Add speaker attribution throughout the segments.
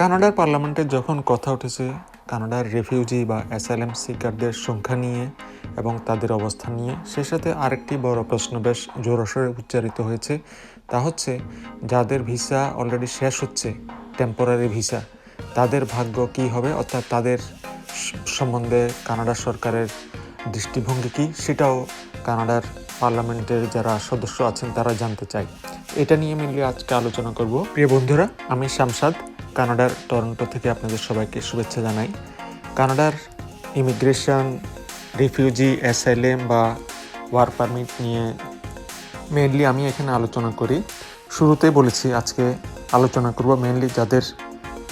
Speaker 1: কানাডার পার্লামেন্টে যখন কথা উঠেছে, কানাডার রেফিউজি বা অ্যাসাইলাম সিকারদের সংখ্যা নিয়ে এবং তাদের অবস্থান নিয়ে, সে সাথে আরেকটি বড় প্রশ্ন বেশ জোরসরে উচ্চারিত হয়েছে। তা হচ্ছে, যাদের ভিসা অলরেডি শেষ হচ্ছে টেম্পোরারি ভিসা, তাদের ভাগ্য কি হবে? অর্থাৎ তাদের সম্বন্ধে কানাডা সরকারের দৃষ্টিভঙ্গি কী? সেটাও কানাডার পার্লামেন্টের যারা সদস্য আছেন, তারা জানতে চায়। এটা নিয়ে মিলিয়ে আজকে আলোচনা করব। প্রিয় বন্ধুরা, আমি শামসাদ। কানাডার টরন্টো থেকে আপনাদের সবাইকে শুভেচ্ছা জানাই। কানাডার ইমিগ্রেশন, রিফিউজি অ্যাসাইলেম বা ওয়ার্ক পারমিট নিয়ে মেনলি আমি এখানে আলোচনা করি। শুরুতেই বলেছি, আজকে আলোচনা করব মেনলি যাদের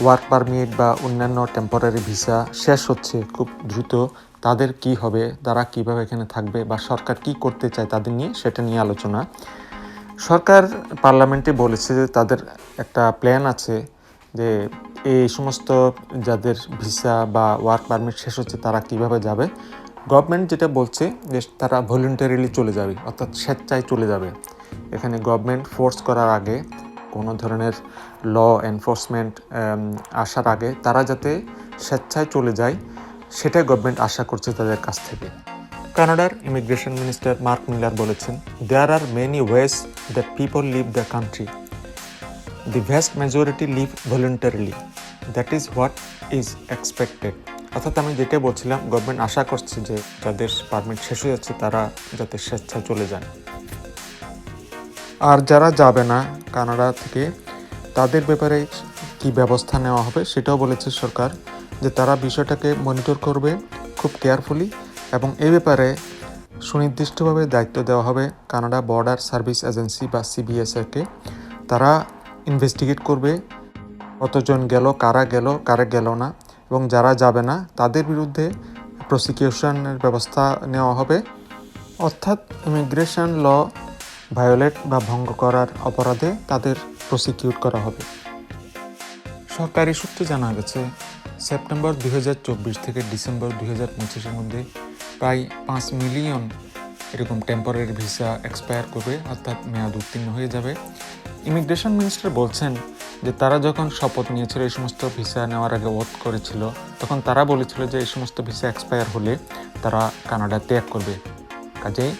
Speaker 1: ওয়ার্ক পারমিট বা অন্যান্য টেম্পোরারি ভিসা শেষ হচ্ছে খুব দ্রুত, তাদের কি হবে, তারা কীভাবে এখানে থাকবে বা সরকার কি করতে চায় তাদের নিয়ে সেটা নিয়ে আলোচনা। সরকার পার্লামেন্টে বলেছে যে তাদের একটা প্ল্যান আছে যে এই সমস্ত যাদের ভিসা বা ওয়ার্ক পারমিট শেষ হচ্ছে, তারা কীভাবে যাবে? গভর্নমেন্ট যেটা বলছে যে তারা ভলেন্টারিলি চলে যাবে, অর্থাৎ স্বেচ্ছায় চলে যাবে। এখানে গভর্নমেন্ট ফোর্স করার আগে, কোনো ধরনের ল এনফোর্সমেন্ট আসার আগে তারা যাতে স্বেচ্ছায় চলে যায়, সেটাই গভর্নমেন্ট আশা করছে তাদের কাছ থেকে। কানাডার ইমিগ্রেশন মিনিস্টার মার্ক মিলার বলেছেন there are many ways that people leave the country the vast majority leave voluntarily that is what is expected অর্থাৎ আমি যেটা বলছিলাম গভর্নমেন্ট আশা করছে যে যাদের পারমিট শেষ হয়ে যাচ্ছে, তারা যাতে স্বেচ্ছায় চলে যান। আর যারা যাবে না কানাডা থেকে, তাদের ব্যাপারে কি ব্যবস্থা নেওয়া হবে সেটাও বলেছে সরকার, যে তারা বিষয়টাকে মনিটর করবে খুব কেয়ারফুলি এবং এই ব্যাপারে সুনির্দিষ্টভাবে দায়িত্ব দেওয়া হবে কানাডা বর্ডার সার্ভিস এজেন্সি বা সিবিএসএকে তারা ইনভেস্টিগেট করবে, কতজন গেল, কারা গেল কারা গেল না, এবং যারা যাবে না, তাদের বিরুদ্ধে প্রসিকিউশনের ব্যবস্থা নেওয়া হবে। অর্থাৎ ইমিগ্রেশন ল ভায়োলেট বা ভঙ্গ করার অপরাধে তাদের প্রসিকিউট করা হবে। সরকারি সূত্রে জানা গেছে, সেপ্টেম্বর দু হাজার চব্বিশ থেকে ডিসেম্বর দুই মধ্যে প্রায় পাঁচ মিলিয়ন এরকম টেম্পোরারি ভিসা এক্সপায়ার করবে, অর্থাৎ মেয়াদ উত্তীর্ণ হয়ে যাবে। ইমিগ্রেশন মিনিস্টার বলছেন যে তারা যখন শপথ নিয়েছিল এই সমস্ত ভিসা নেওয়ার আগে ওথ করেছিল, তখন তারা বলেছিল যে এই সমস্ত ভিসা এক্সপায়ার হলে তারা কানাডা ত্যাগ করবে। কাজেই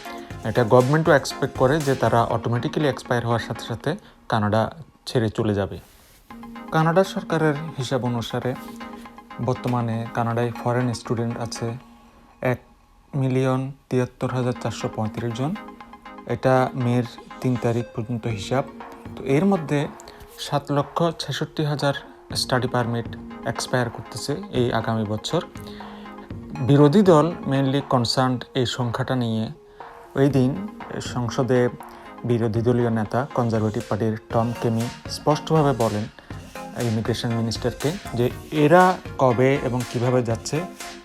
Speaker 1: এটা গভর্নমেন্টও এক্সপেক্ট করে যে তারা অটোমেটিক্যালি এক্সপায়ার হওয়ার সাথে সাথে কানাডা ছেড়ে চলে যাবে। কানাডা সরকারের হিসাব অনুসারে বর্তমানে কানাডায় ফরেন স্টুডেন্ট আছে এক মিলিয়ন তিয়াত্তর হাজার চারশো পঁয়ত্রিশ জন। এটা মের তিন তারিখ পর্যন্ত হিসাব। তো এর মধ্যে সাত লক্ষ ছেষট্টি হাজার স্টাডি পারমিট এক্সপায়ার করতেছে এই আগামী বছর। বিরোধী দল মেনলি কনসার্নড এই সংখ্যাটা নিয়ে। ওই দিন সংসদে বিরোধী দলীয় নেতা কনজারভেটিভ পার্টির টম কেমি স্পষ্টভাবে বলেন ইমিগ্রেশন মিনিস্টারকে যে এরা কবে এবং কীভাবে যাচ্ছে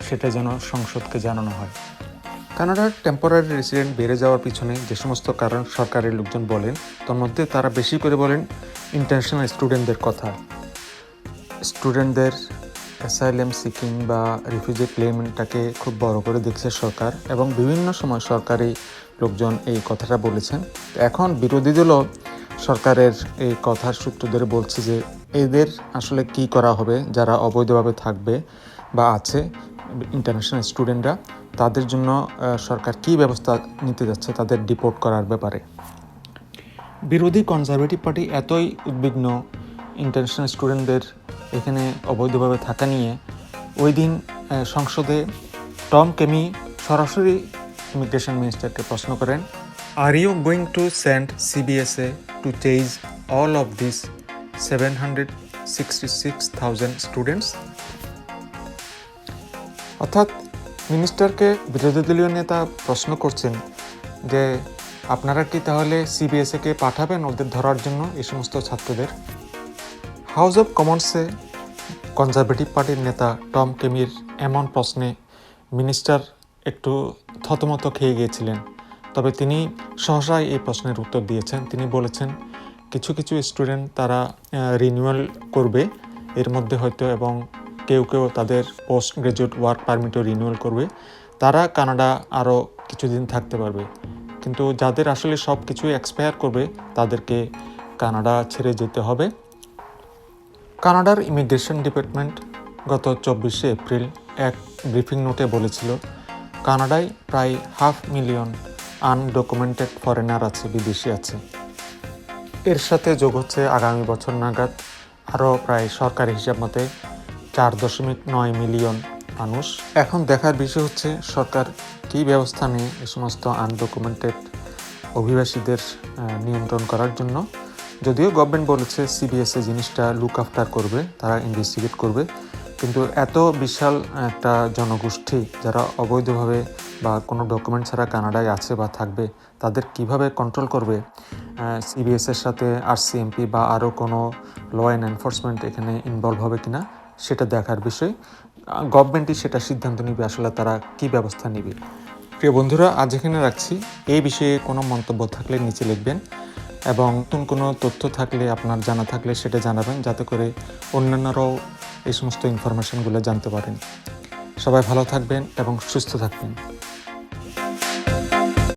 Speaker 1: সেটা যেন সংসদকে জানানো হয়। কানাডার টেম্পোরারি রেসিডেন্ট বেড়ে যাওয়ার পিছনে যে সমস্ত কারণ সরকারের লোকজন বলেন তার মধ্যে তারা বেশি করে বলেন ইন্টারন্যাশনাল স্টুডেন্টদের কথা। স্টুডেন্টদের অ্যাসাইলেম সিকিং বা রিফিউজি ক্লেমটাকে খুব বড় করে দেখছে সরকার এবং বিভিন্ন সময় সরকারি লোকজন এই কথাটা বলেছেন। এখন বিরোধী দলও সরকারের এই কথার সূত্র ধরে বলছে যে এদের আসলে কি করা হবে, যারা অবৈধভাবে থাকবে বা আছে ইন্টারন্যাশনাল স্টুডেন্টরা তাদের জন্য সরকার কি ব্যবস্থা নিতে যাচ্ছে তাদের ডিপোর্ট করার ব্যাপারে? বিরোধী কনজারভেটিভ পার্টি এতই উদ্বিগ্ন ইন্টারন্যাশনাল স্টুডেন্টদের এখানে অবৈধভাবে থাকা নিয়ে, ওই দিন সংসদে টম কেমি সরাসরি ইমিগ্রেশন মিনিস্টারকে প্রশ্ন করেন are you going to send CBSA to chase all of this seven hundred sixty six thousand students অর্থাৎ মিনিস্টারকে বিরোধী দলীয় নেতা প্রশ্ন করছেন যে, আপনারা কি তাহলে সিবিএসএকে পাঠাবেন ওদের ধরার জন্য এই সমস্ত ছাত্রদের? হাউস অফ কমন্সে কনজারভেটিভ পার্টির নেতা টম কেমির এমন প্রশ্নে মিনিস্টার একটু থতমত খেয়ে গিয়েছিলেন। তবে তিনি সহসাই এই প্রশ্নের উত্তর দিয়েছেন। তিনি বলেছেন, কিছু কিছু স্টুডেন্ট তারা রিনিউয়াল করবে। এর মধ্যে হয়তো এবং কেউ কেউ তাদের পোস্ট গ্রাজুয়েট ওয়ার্ক পারমিটও রিনিউয়াল করবে। তারা কানাডা আরও কিছুদিন থাকতে পারবে। কিন্তু যাদের আসলে সব কিছু এক্সপায়ার করবে, তাদেরকে কানাডা ছেড়ে যেতে হবে। কানাডার ইমিগ্রেশন ডিপার্টমেন্ট গত চব্বিশে এপ্রিল এক ব্রিফিং নোটে বলেছিল, কানাডায় প্রায় হাফ মিলিয়ন আনডকুমেন্টেড ফরেনার আছে, বিদেশি আছে। এর সাথে যোগ হচ্ছে আগামী বছর নাগাদ আরও প্রায় সরকারি হিসাব মতে চার দশমিক নয় মিলিয়ন মানুষ। এখন দেখার বিষয় হচ্ছে, সরকার কী ব্যবস্থা নিয়ে এ সমস্ত আনডকুমেন্টেড অভিবাসীদের নিয়ন্ত্রণ করার জন্য। যদিও গভর্নমেন্ট বলেছে সিবিএসএ জিনিসটা লুক আফটার করবে, তারা ইনভেস্টিগেট করবে। কিন্তু এত বিশাল একটা জনগোষ্ঠী যারা অবৈধভাবে বা কোনো ডকুমেন্ট ছাড়া কানাডায় আছে বা থাকবে, তাদের কীভাবে কন্ট্রোল করবে? সিবিএসের সাথে আরসিএমপি বা আরও কোনো ল অ্যান্ড এনফোর্সমেন্ট এখানে ইনভলভ হবে কিনা? সেটা দেখার বিষয়। গভর্নমেন্টই সেটা সিদ্ধান্ত নিবে, আসলে তারা কি ব্যবস্থা নিবে। প্রিয় বন্ধুরা, আজ এখানে রাখছি। এই বিষয়ে কোনো মন্তব্য থাকলে নিচে লিখবেন এবং নতুন কোনো তথ্য থাকলে, আপনার জানা থাকলে সেটা জানাবেন, যাতে করে অন্যান্যরাও এই সমস্ত ইনফরমেশনগুলো জানতে পারেন। সবাই ভালো থাকবেন এবং সুস্থ থাকবেন।